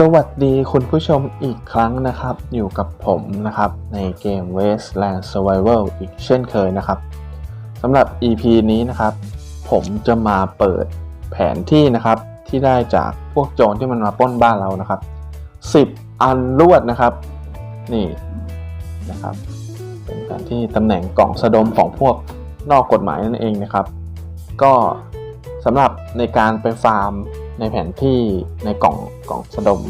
สวัสดีคุณผู้ชมอีกครั้งนะครับ อยู่กับผมนะครับ ในเกม Wasteland Survival อีกเช่นเคยนะครับสำหรับ EP นี้นะครับ ผมจะมาเปิดแผนที่นะครับ ที่ได้จากพวกโจรที่มันมาปล้นบ้านเรานะครับ 10 อันรวดนะครับ นี่นะครับ เป็นแผนที่ตำแหน่งกล่องสะดมของพวกนอกกฎหมายนั่นเองนะครับ ก็สำหรับในการไปฟาร์ม ในแผนที่ในกล่องกล่องสะดม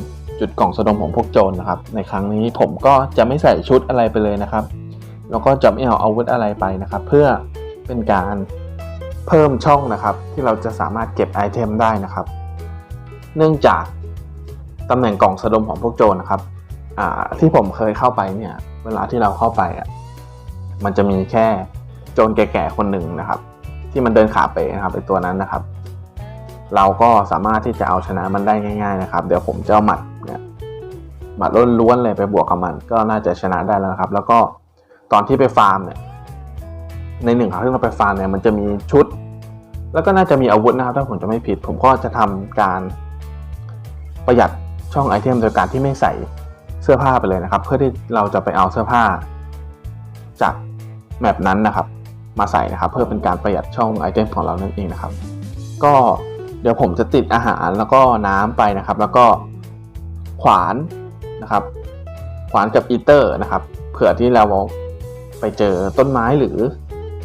จุดกล่องสะดมของพวกโจรนะครับ ในครั้งนี้ผมก็จะไม่ใส่ชุดอะไรไปเลยนะครับ แล้วก็จะไม่เอาอาวุธอะไรไปนะครับ เพื่อเป็นการเพิ่มช่องนะครับ ที่เราจะสามารถเก็บไอเทมได้นะครับ เนื่องจากตำแหน่งกล่องสะดมของพวกโจรนะครับที่ผมเคยเข้าไปเนี่ย เวลาที่เราเข้าไปอะมันจะมีแค่โจรแก่ๆคนหนึ่งนะครับ ที่มันเดินขาเป๋นะครับไอตัวนั้นนะครับ เราก็สามารถที่จะเอาชนะมันได้ง่าย ๆ นะครับ เดี๋ยวผมจะเอาหมัดเนี่ยหมัดล้วนๆเลยไปบวกกับมันก็น่าจะชนะได้แล้วนะครับ แล้วก็ตอนที่ไปฟาร์มเนี่ยในหนึ่งครั้งที่เราไปฟาร์มเนี่ยมันจะมีชุด แล้วก็น่าจะมีอาวุธนะครับถ้าผมจะไม่ผิด ผมก็จะทำการประหยัดช่องไอเทมโดยการที่ไม่ใส่เสื้อผ้าไปเลยนะครับ เพื่อที่เราจะไปเอาเสื้อผ้า จากแมปนั้นนะครับ มาใส่นะครับ เพื่อเป็นการประหยัดช่องไอเทมของเรานั่นเองนะครับ ก็ เดี๋ยวผมจะติดอาหารแล้วก็น้ำไปนะครับ แล้วก็ขวานนะครับ ขวานกับอีเตอร์นะครับ เผื่อที่เราไปเจอต้นไม้หรือ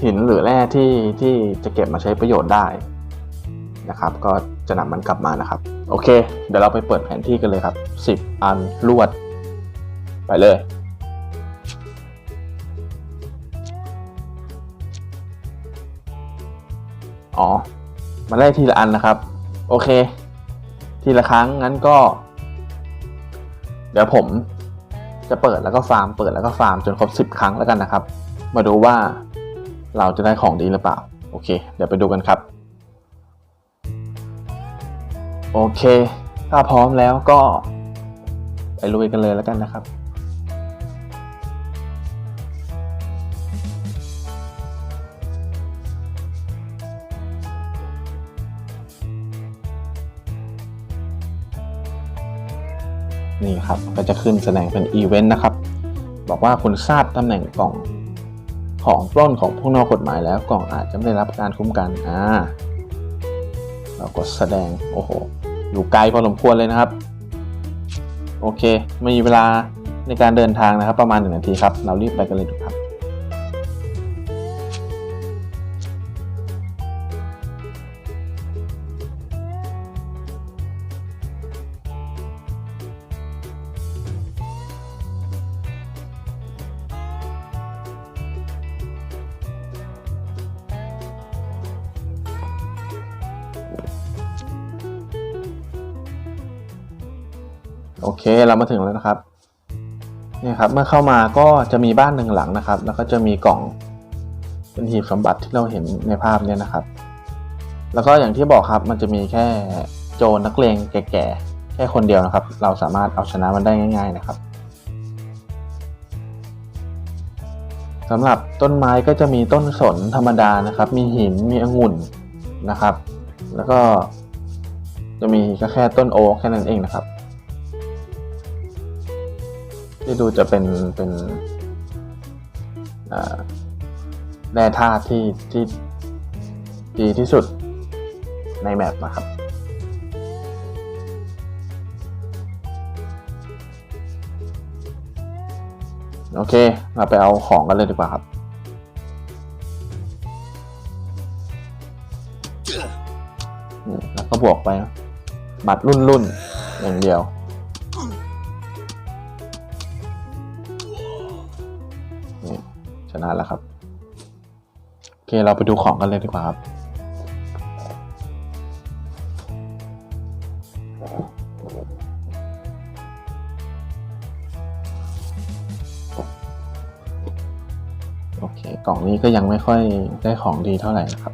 หินหรือแร่ที่ที่จะเก็บมาใช้ประโยชน์ได้นะครับ ก็จะนำมันกลับมานะครับ โอเค เดี๋ยวเราไปเปิดแผนที่กันเลยครับ 10 อันรวด ไปเลยอ๋อ มาไล่ทีละอันนะครับ โอเค ทีละครั้งงั้นก็ เดี๋ยวผมจะเปิดแล้วก็ฟาร์ม เปิดแล้วก็ฟาร์มจนครบสิบครั้งแล้วกันนะครับ มาดูว่าเราจะได้ของดีหรือเปล่า โอเค เดี๋ยวไปดูกันครับ โอเค ถ้าพร้อมแล้วก็ไปลุยกันเลยแล้วกันนะครับ นี่ครับก็จะขึ้นแสดงเป็นอีเวนต์นะครับ บอกว่าคุณทราบตำแหน่งกล่องของปล้นของผู้นอกกฎหมายแล้วกล่องอาจจะไม่ได้รับการคุ้มกันอ่าเรากดแสดงโอ้โหอยู่ไกลพอสมควรเลยนะครับ โอเคมีเวลาในการเดินทางนะครับ ประมาณหนึ่งนาทีครับ เรารีบไปกันเลยทุกท่าน โอเคเรามาถึงแล้วนะครับเนี่ยครับเมื่อเข้ามาก็จะมีบ้านหนึ่งหลังนะครับ แล้วก็จะมีกล่องเป็นหีบสมบัติที่เราเห็นในภาพเนี่ยนะครับ แล้วก็อย่างที่บอกครับมันจะมีแค่โจรนักเลงแก่ๆแค่คนเดียวนะครับ เราสามารถเอาชนะมันได้ง่าย ๆนะครับสำหรับต้นไม้ก็จะมีต้นสนธรรมดานะครับ มีหินมีองุ่นนะครับ แล้วก็จะมีก็แค่ต้นโอ๊กแค่นั้นเองนะครับ ที่ดูจะเป็นเป็นอ่าแร่ธาตุที่ที่ดีที่สุดในแมปนะครับ โอเค เราไปเอาของกันเลยดีกว่าครับแล้วก็บวกไปนะบัตรรุ่นรุ่นอย่างเดียว นี่ชนะแล้วครับโอเคเราไปดูของกันเลยดีกว่าครับโอเคกล่องนี้ก็ยังไม่ค่อยได้ของดีเท่าไหร่นะครับ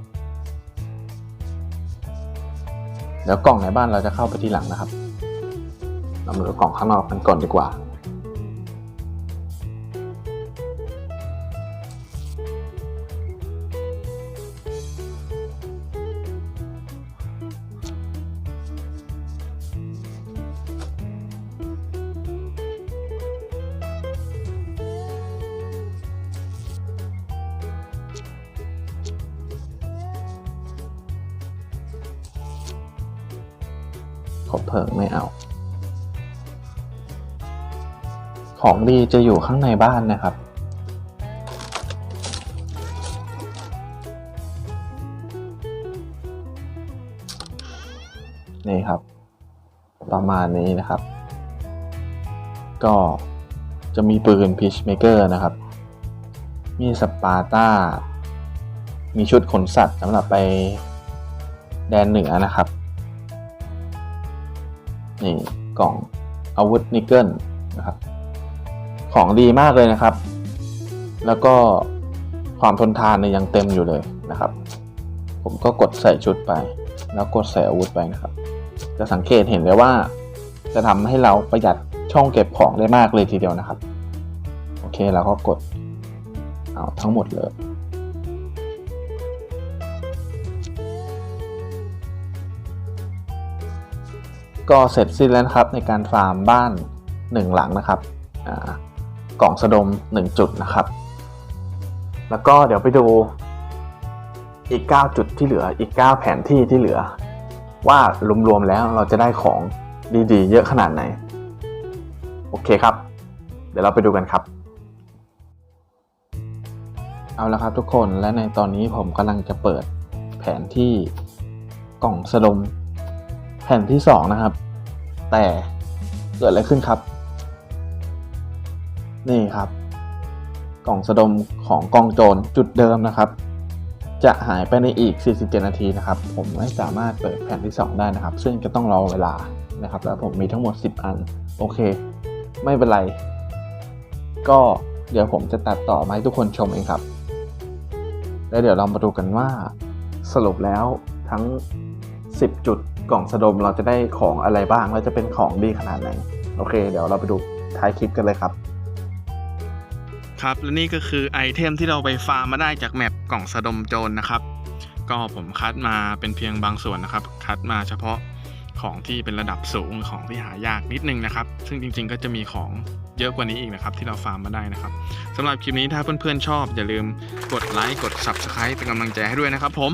เดี๋ยวกล่องในบ้านเราจะเข้าไปทีหลังนะครับเรามาดูกล่องข้างนอกกันก่อนดีกว่า คบเพลิงไม่เอา ของดีจะอยู่ข้างในบ้านนะครับ นี่ครับ ประมาณนี้นะครับ ก็จะมีปืนพีชเมเกอร์นะครับ มีสปาร์ต้า มีชุดขนสัตว์สำหรับไปแดนเหนือนะครับ นี่กล่องอาวุธนิกเกิลนะครับ ของดีมากเลยนะครับ แล้วก็ความทนทานเนี่ยยังเต็มอยู่เลยนะครับ ผมก็กดใส่ชุดไป แล้วกดใส่อาวุธไปนะครับ จะสังเกตเห็นเลยว่า จะทำให้เราประหยัดช่องเก็บของได้มากเลยทีเดียวนะครับ โอเคเราก็กดเอาทั้งหมดเลย ก็เสร็จสิ้นแล้วนะครับในการฟาร์มบ้านหนึ่งหลังนะครับกล่องสะดมหนึ่งจุดนะครับ แล้วก็เดี๋ยวไปดูอีก 9 จุดที่เหลืออีก 9 แผนที่ที่เหลือ ว่ารวมๆแล้วเราจะได้ของดีๆ เยอะขนาดไหน โอเคครับ เดี๋ยวเราไปดูกันครับ เอาละครับทุกคนและในตอนนี้ผมกำลังจะเปิดแผนที่กล่องสะดม แผ่นที่สองนะครับ แต่เกิดอะไรขึ้นครับ นี่ครับ กล่องสะดมของกองโจรจุดเดิมนะครับ จะหายไปในอีก 47 นาทีนะครับ ผมไม่สามารถเปิดแผ่นที่ 2 ได้นะครับ ซึ่งจะต้องรอเวลานะครับ แล้วผมมีทั้งหมด 10 อัน โอเค ไม่เป็นไร ก็เดี๋ยวผมจะตัดต่อมาให้ทุกคนชมเองครับ แล้วเดี๋ยวเรามาดูกันว่าสรุปแล้วทั้ง 10 จุดกล่องสะดมเราจะได้ของอะไรบ้างแล้วจะเป็นของดีขนาดไหน โอเค เดี๋ยวเราไปดูท้ายคลิปกันเลยครับ ครับและนี่ก็คือไอเทมที่เราไปฟาร์มมาได้จากแมปกล่องสะดมโจรนะครับ ก็ผมคัดมาเป็นเพียงบางส่วนนะครับ คัดมาเฉพาะของที่เป็นระดับสูงของที่หายากนิดนึงนะครับ ซึ่งจริงๆ ก็จะมีของเยอะกว่านี้อีกนะครับ ที่เราฟาร์มมาได้นะครับสำหรับคลิปนี้ถ้าเพื่อนๆชอบอย่าลืมกดไลค์กด Subscribe เป็นกำลังใจให้ด้วยนะครับผม